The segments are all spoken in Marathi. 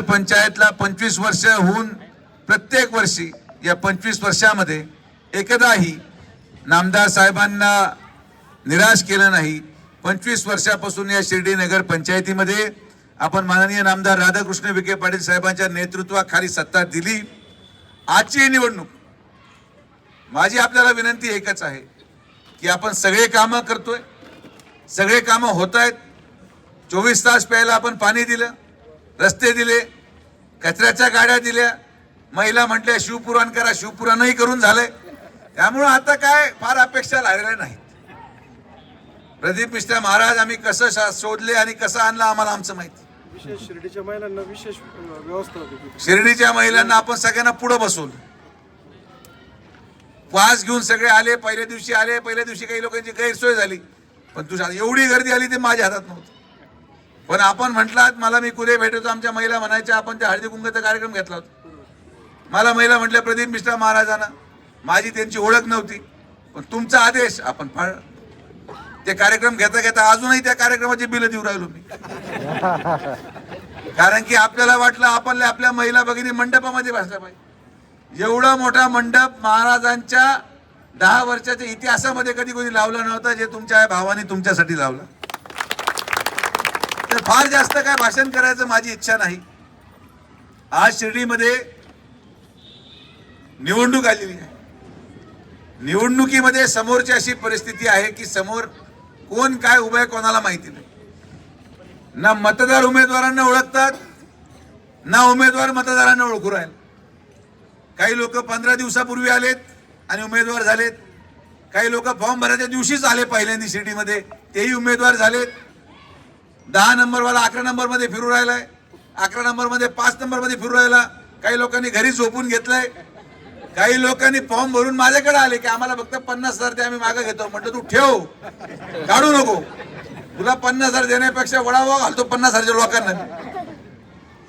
पंचायतला पंचवीस वर्ष होऊन प्रत्येक वर्षी या पंचवीस वर्षामध्ये एकदाही नामदार साहेबांना निराश केलं नाही. पंचवीस वर्षापासून या शिर्डी नगर पंचायतीमध्ये आपण माननीय नामदार राधाकृष्ण विखे पाटील साहेबांच्या नेतृत्वाखाली सत्ता दिली. आजची ही निवडणूक माझी आपल्याला विनंती एकच आहे की आपण सगळे कामं करतोय सगळे कामं होत आहेत. चोवीस तास प्यायला आपण पाणी दिलं. रस्ते दिले कचऱ्याच्या गाड्या दिल्या. महिला म्हटल्या शिवपुराण करा शिवपुराणही करून झालंय. त्यामुळं आता काय? फार अपेक्षा लागलेल्या नाहीत. प्रदीप मिश्रा महाराज आम्ही कसं शोधले आणि कसं आणलं आम्हाला आमचं माहिती. शिर्डीच्या महिलांना विशेष व्यवस्था. शिर्डीच्या महिलांना आपण सगळ्यांना पुढं बसवलं. वास घेऊन सगळे आले पहिल्या दिवशी आले पहिल्या दिवशी काही लोकांची गैरसोय झाली. पण तुझ्या एवढी गर्दी आली ते माझ्या हातात नव्हतं. पण आपण म्हटलात मला मी कुठे भेटतो आमच्या महिला म्हणायच्या आपण त्या हळदी कुंकाचा कार्यक्रम घेतला होता. मला महिला म्हटल्या प्रदीप मिश्रा महाराजांना माझी त्यांची ओळख नव्हती पण तुमचा आदेश आपण पाळ ते कार्यक्रम घेता घेता अजूनही त्या कार्यक्रमाची बिलं देऊ राहिलो मी. कारण की आपल्याला वाटलं आपण आपल्या महिला भगिनी मंडपामध्ये बसल्या पाहिजे. एवढा मोठा मंडप महाराजांच्या दहा वर्षाच्या इतिहासामध्ये कधी कोणी लावला नव्हता जे तुमच्या भावाने तुमच्यासाठी लावला. तर फार जास्त काय भाषण करायचं माझी इच्छा नाही. आज शिर्डीमध्ये निवडणूक आलेली आहे. निवडणुकीमध्ये समोरची अशी परिस्थिती आहे की समोर कोण काय उभं आहे कोणाला माहिती नाही. ना मतदार उमेदवारांना ओळखतात ना उमेदवार मतदारांना ओळखू राहील. काही लोक पंधरा दिवसापूर्वी आलेत आणि उमेदवार झालेत. काही लोक फॉर्म भरायच्या दिवशीच आले पहिल्यांदा शिर्डीमध्ये तेही उमेदवार झालेत. दहा नंबरवाला अकरा नंबरमध्ये फिरू राहिलाय. अकरा नंबरमध्ये पाच नंबरमध्ये फिरू राहिला. काही लोकांनी घरी झोपून घेतलंय. काही लोकांनी फॉर्म भरून माझ्याकडे आले की आम्हाला फक्त पन्नास हजार ते आम्ही मागे घेतो. म्हटलं तू ठेव. काढू नको. तुला पन्नास हजार देण्यापेक्षा वडावा घालतो पन्नास हजारच्या लोकांना.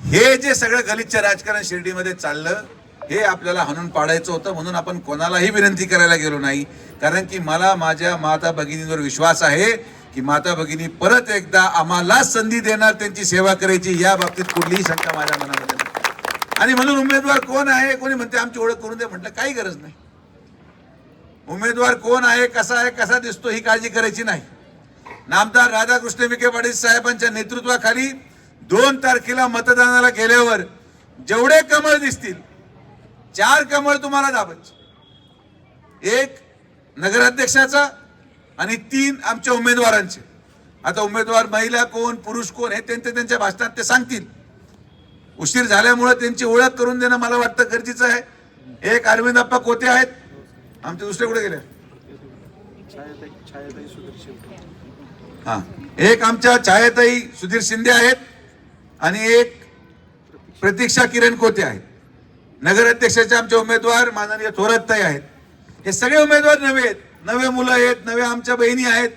हे जे सगळं गलिच्छ राजकारण शिर्डीमध्ये चाललं हे आपल्याला हाणून पाडायचं होतं. म्हणून आपण कोणालाही विनंती करायला गेलो नाही. कारण की मला माझ्या माता भगिनींवर विश्वास आहे. की माता भगिनी परत एकदा आम्हाला संधी देणार त्यांची सेवा करायची या बाबतीत कुठलीही शंका माझ्या मनामध्ये नाही. आणि म्हणून उमेदवार कोण आहे कोणी म्हणते आमची ओळख करून दे म्हटलं काही गरज नाही. उमेदवार कोण आहे कसा आहे कसा दिसतो ही काळजी करायची नाही. नामदार राधाकृष्ण विखे पाटील साहेबांच्या नेतृत्वाखाली दोन तारखेला मतदानाला गेल्यावर जेवढे कमळ दिसतील चार कमळ तुम्हाला दाबायचे. एक नगराध्यक्षाचा आणि तीन आमच्या उमेदवारांचे. आता उमेदवार महिला कोण पुरुष कोण हे त्यांचे त्यांच्या भाषणात ते सांगतील. उशीर झाल्यामुळे त्यांची ओळख करून देणं मला वाटतं गरजेचं आहे. एक अरविंद अप्पा कोते आहेत? आमचे दुसरे कुठे गेले? सुधीर हा. एक आमच्या छायाताई सुधीर शिंदे आहेत आणि एक प्रतीक्षा किरण कोते आहेत? नगराध्यक्षाचे आमचे उमेदवार माननीय थोरातताई आहेत. हे सगळे उमेदवार नव्हे आहेत. नवे मुलं आहेत नवे आमच्या बहिणी आहेत.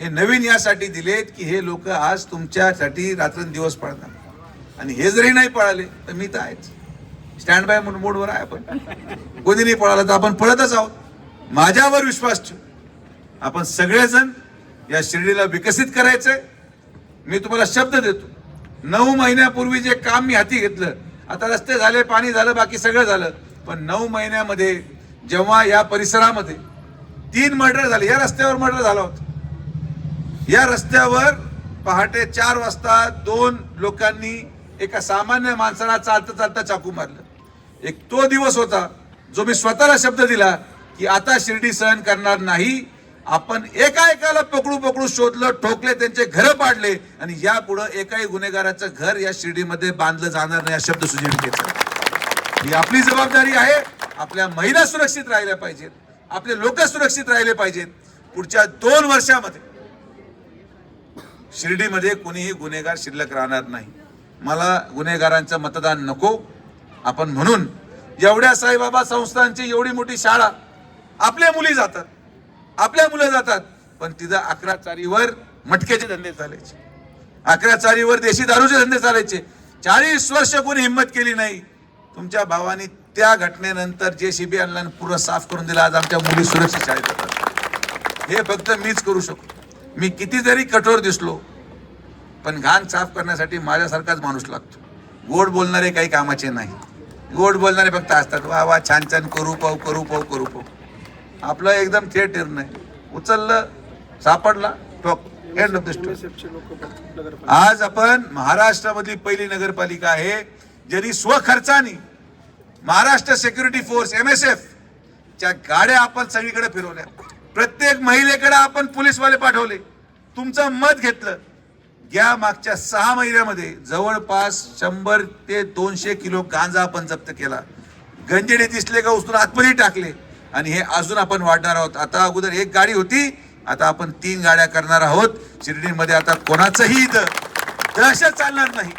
हे नवीन यासाठी दिलेत की हे लोक आज तुमच्यासाठी रात्रंदिवस पळतात. आणि हे जरी नाही पळाले तर मी तर आहेच. स्टँड बाय मोडवर आहे आपण. कोणी नाही पळालं तर आपण पळतच आहोत. माझ्यावर विश्वास ठेव. आपण सगळेजण या शिर्डीला विकसित करायचंय. मी तुम्हाला शब्द देतो. नऊ महिन्यापूर्वी जे काम मी हाती घेतलं आता रस्ते झाले पाणी झालं बाकी सगळं झालं. पण नऊ महिन्यामध्ये जेव्हा या परिसरामध्ये तीन मर्डर झाले. या रस्त्यावर मर्डर झाला होता. या रस्त्यावर पहाटे चार वाजता दोन लोकांनी एका सामान्य माणसाला चालता चालता चाकू मारलं. एक तो दिवस होता जो मी स्वतःला शब्द दिला की आता शिर्डी सहन करणार नाही. आपण एका एकाला पकडू पकडू शोधलं ठोकले त्यांचे घर पाडले आणि यापुढं एकाही गुन्हेगाराचं घर या शिर्डीमध्ये बांधलं जाणार नाही हा शब्द सुजीव घेतला ही आपली जबाबदारी आहे. आपल्या महिला सुरक्षित राहिल्या पाहिजेत. आपले लोक सुरक्षित राहिले पाहिजेत. पुढच्या दोन वर्षामध्ये शिर्डीमध्ये कोणीही गुन्हेगार शिल्लक राहणार नाही. मला गुन्हेगारांचं मतदान नको. आपण म्हणून एवढ्या साईबाबा संस्थांची एवढी मोठी शाळा आपल्या मुली जातात. आपल्या मुलं जातात. पण तिथं अकरा चारीवर मटक्याचे धंदे चालायचे. अकरा चारीवर देशी दारूचे धंदे चालायचे. चाळीस वर्ष कोणी हिंमत केली नाही. तुमच्या भावानी त्या घटनेनंतर जे शिबी आणला पूर्ण पुरं साफ करून दिला आज आमच्या मुली सुरक्षित शाळेत जातात हे फक्त मीच करू शकतो मी किती जरी कठोर दिसलो पण घाण साफ करण्यासाठी माझ्यासारखाच माणूस लागतो. गोड बोलणारे काही कामाचे नाही. गोड बोलणारे फक्त असतात वा वा छान छान करू पाहू करू पाहू करू पाहू. आपलं एकदम थेट नाही उचललं सापडला टोक एंड ऑफ द स्टोरी आज आपण महाराष्ट्रामधली पहिली नगरपालिका आहे जरी स्वखर्चाने Maharashtra security force M S F च्या गाड्या आपण सगळीकडे फिरवल्या. प्रत्येक महिलेकडे आपण पोलीसवाले पाठवले. तुमचं मत घेतलं. या मागच्या सहा महिन्यामध्ये जवळपास शंभर ते दोनशे किलो गांजा आपण जप्त केला. गंजेडे दिसले का उचलून आतमध्ये टाकले. आणि हे अजून आपण वाढणार आहोत. आता अगोदर एक गाडी होती. आता आपण तीन गाड्या करणार आहोत. शिर्डीमध्ये आता कोणाचंही इथं दहशत चालणार नाही.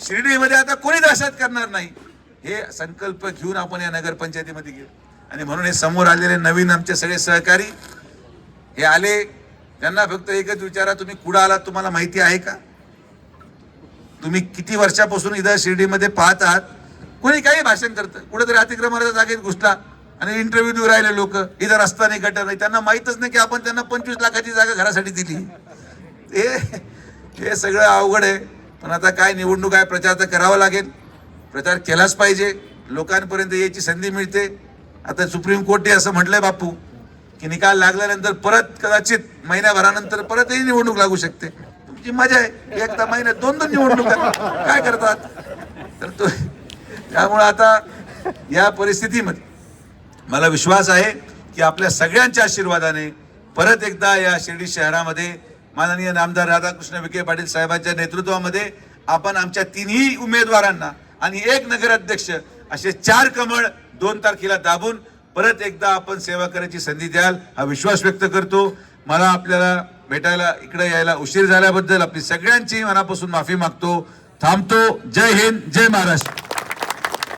शिर्डीमध्ये आता कोणी दहशत करणार नाही. हे संकल्प घेऊन आपण या नगरपंचायतीमध्ये गेलो. आणि म्हणून हे समोर आलेले नवीन आमचे सगळे सहकारी हे आले. त्यांना फक्त एकच विचारा तुम्ही कुठं आलात तुम्हाला माहिती आहे का? तुम्ही किती वर्षापासून इथं शिर्डीमध्ये पाहत आहात? कोणी काही भाषण करतं? कुठेतरी अतिक्रमणाच्या जागेत घुसला. आणि इंटरव्ह्यू देऊ राहिले लोक. इथं रस्ता नाही गटर नाही. त्यांना माहीतच नाही की आपण त्यांना पंचवीस लाखाची जागा घरासाठी दिली. हे हे सगळं अवघड आहे. पण आता काय निवडणूक आहे प्रचार तर करावा लागेल. प्रचार केलाच पाहिजे. लोकांपर्यंत यायची संधी मिळते. आता सुप्रीम कोर्टने असं म्हटलंय बापू की निकाल लागल्यानंतर परत कदाचित महिन्याभरानंतर परतही निवडणूक लागू शकते. तुमची मजा आहे. एकदा महिन्यात दोन दोन निवडणुका काय करतात? तर तो त्यामुळे आता या परिस्थितीमध्ये मला विश्वास आहे की आपल्या सगळ्यांच्या आशीर्वादाने परत एकदा या शिर्डी शहरामध्ये माननीय नामदार राधाकृष्ण विखे पाटील साहेबांच्या नेतृत्वामध्ये आपण आमच्या तिन्ही उमेदवारांना आणि एक नगराध्यक्ष असे चार कमळ दोन तारखेला दाबून परत एकदा आपण सेवा करायची संधी द्याल हा विश्वास व्यक्त करतो. मला आपल्याला भेटायला इकडे यायला उशीर झाल्याबद्दल आपली सगळ्यांची मनापासून माफी मागतो. थांबतो. जय हिंद. जय महाराष्ट्र.